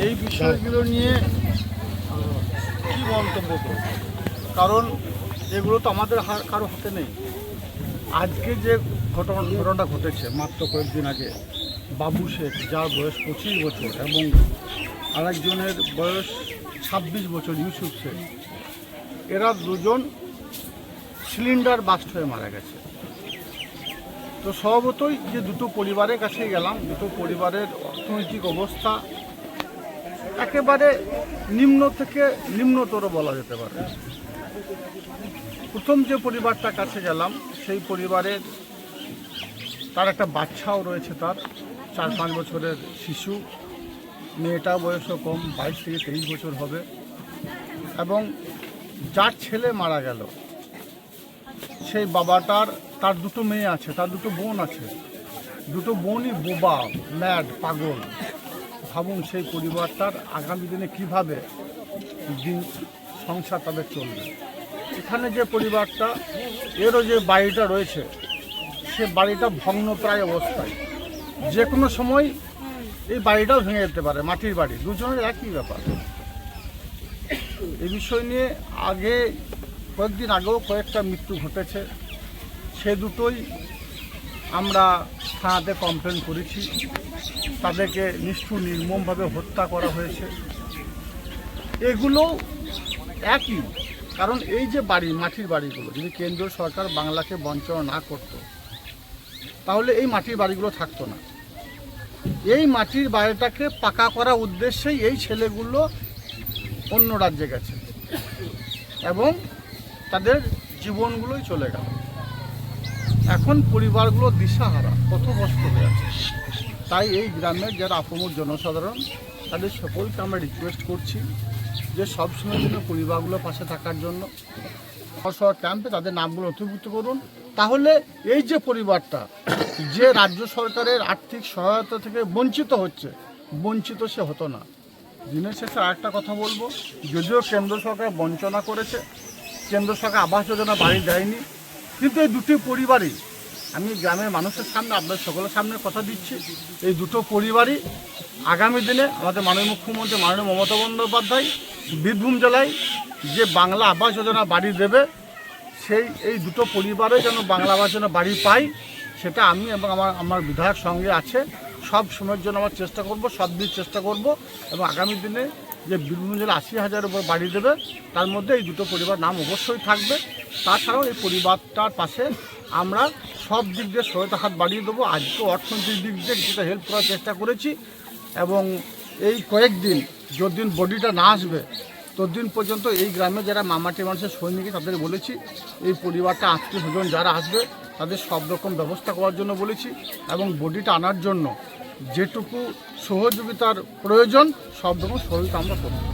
এই বিষয়গুলো নিয়ে, কি মন্তব্য করব? কারণ এগুলো তো আমাদের কারও হাতে নেই। আজকে যে ঘটনা, ঘটনাটা ঘটেছে, মাত্র কয়েকদিন আগে, বাবু শেখ যার বয়স পঁচিশ বছর এবং আরেকজনের বয়স ছাব্বিশ বছর, ইউসুফ শেখ এরা দুজন সিলিন্ডার বাস্ট হয়ে মারা গেছে। তো স্বভাবতই যে দুটো পরিবারের কাছে গেলাম, দুটো পরিবারের অর্থনৈতিক অবস্থা একেবারে নিম্ন থেকে নিম্নতর বলা যেতে পারে। প্রথম যে পরিবারটার কাছে গেলাম, সেই পরিবারের তার একটা বাচ্চাও রয়েছে তার, চার পাঁচ বছরের শিশু। মেয়েটা বয়সও কম, বাইশ থেকে তেইশ বছর হবে। এবং যার ছেলে মারা গেল, সেই বাবাটার, তার দুটো মেয়ে আছে, তার দুটো বোন আছে। দুটো বোনই বোবা, ম্যাড, পাগল। ভাবুন সেই পরিবারটার আগামী দিনে কীভাবে দিন সংসার তাদের চলবে। এখানে যে পরিবারটা, এরও যে বাড়িটা রয়েছে, সে বাড়িটা ভগ্নপ্রায় অবস্থায়। যে কোনো সময় এই বাড়িটাও ভেঙে যেতে পারে, মাটির বাড়ি, দুজনের একই ব্যাপার। এই বিষয় নিয়ে আগে কয়েকদিন আগেও কয়েকটা মৃত্যু ঘটেছে। সে দুটোই আমরা থানাতে কমপ্লেন করেছি। তাদেরকে নিষ্ঠুর, নির্মমভাবে হত্যা করা হয়েছে। এগুলো একই, কারণ এই যে বাড়ি, মাটির বাড়িগুলো, যদি কেন্দ্র সরকার বাংলাকে বঞ্চনা না করতো, তাহলে এই মাটির বাড়িগুলো থাকতো না। এই মাটির বাড়িটাকে পাকা করার উদ্দেশ্যেই এই ছেলেগুলো অন্য রাজ্যে গেছে এবং তাদের জীবনগুলোই চলে গেল। এখন পরিবারগুলো দিশাহারা, পথভ্রষ্ট হয়ে আছে। তাই এই গ্রামের যারা আপমর জনসাধারণ, তাদের সকলকে আমরা রিকোয়েস্ট করছি যে সবসময় জন্য পরিবারগুলো পাশে থাকার জন্য সবার ক্যাম্পে তাদের নামগুলো নথিভুক্ত করুন। তাহলে এই যে পরিবারটা, যে রাজ্য সরকারের আর্থিক সহায়তা থেকে বঞ্চিত হচ্ছে, বঞ্চিত সে হতো না। দিনের শেষে আরেকটা কথা বলব, যদিও কেন্দ্র সরকার বঞ্চনা করেছে, কেন্দ্র সরকার আবাস যোজনা বাড়ি দেয়নি, কিন্তু এই দুটি পরিবারই আমি গ্রামের মানুষের সামনে, আপনাদের সকলের সামনে কথা দিচ্ছি। এই দুটো পরিবারই আগামী দিনে আমাদের মাননীয় মুখ্যমন্ত্রী, মাননীয় মমতা বন্দ্যোপাধ্যায় বীরভূম জেলায় যে বাংলা আবাস যোজনা বাড়ি দেবে, সেই, এই দুটো পরিবারে যেন বাংলা আবাস যোজনা বাড়ি পাই সেটা আমি এবং আমার আমার বিধায়ক সঙ্গে আছে। সব সময়ের জন্য আমার চেষ্টা করব, সব দিক চেষ্টা করব এবং আগামী দিনে যে বীরভূম জেলা আশি হাজার উপর বাড়ি দেবে, তার মধ্যে এই দুটো পরিবার নাম অবশ্যই থাকবে। তাছাড়াও এই পরিবারটার পাশে আমরা সব দিক দিয়ে সহায়তা হাত বাড়িয়ে দেবো। আজকে অর্থনৈতিক দিক দিয়ে কিছুটা হেল্প করার চেষ্টা করেছি এবং এই কয়েকদিন যতদিন বডিটা না আসবে, ততদিন পর্যন্ত এই গ্রামে যারা মামাটি মানুষের সৈনিক, তাদের বলেছি, এই পরিবারটা, আত্মীয় স্বজন যারা আসবে, তাদের সব রকম ব্যবস্থা করার জন্য বলেছি এবং বডিটা আনার জন্য যেটুকু সহযোগিতার প্রয়োজন, সব রকম সহযোগিতা আমরা করব।